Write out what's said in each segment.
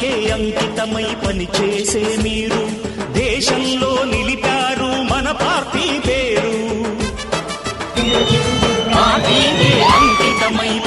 కే అంకితమై పనిచేసే మీరు. దేశంలో నిలిపారు మన పార్టీ పేరు. అంకితమై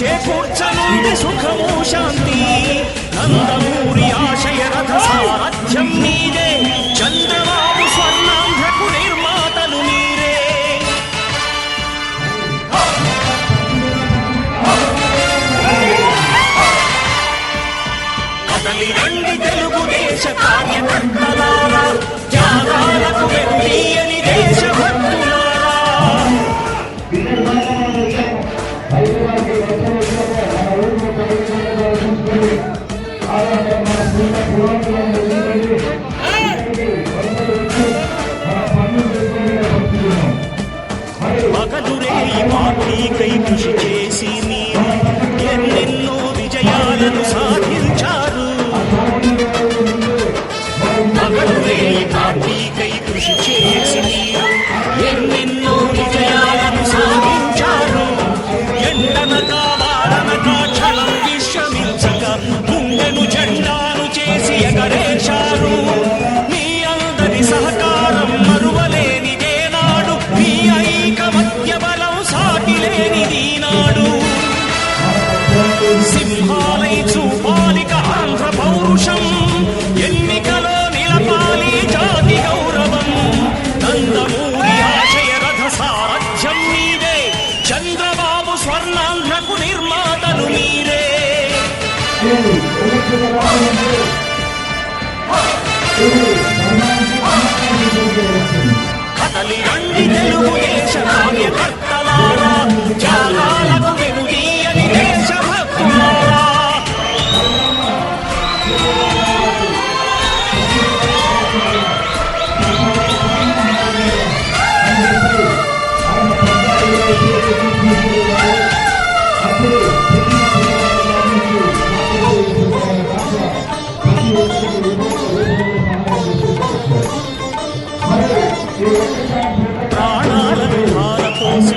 చేకూర్చనుంది సుఖము శాంతి. నందమూరి ఆశయ రథ సారథ్యం నీదే చంద్రబాబు స్వర్ణాంధ్రకు నిర్మాతలు మీరే. కదలి రండి తెలుగుదేశ కార్యకర్త. కృషి చేసి మీరు ఎన్నెన్నో విజయాలను సాధించారు. మగడు పార్టీకై కృషి చేసి మీరు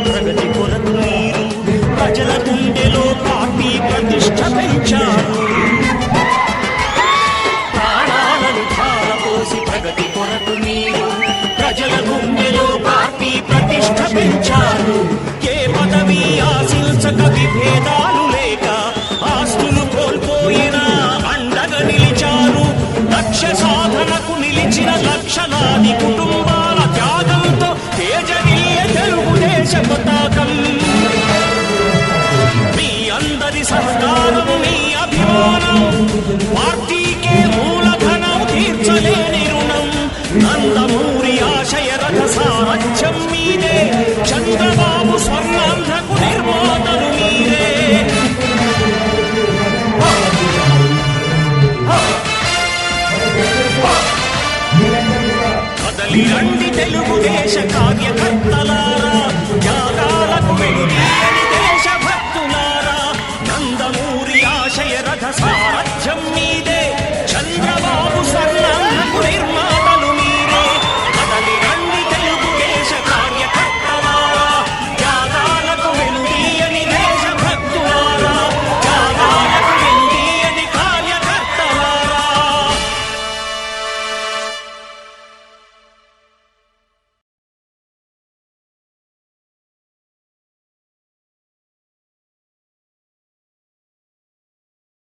ప్రగతి కొరకు ప్రజల గుండెలో పార్టీ ప్రతిష్ట పెంచారు. Xanade తెలుగుదేశ కార్యకర్త.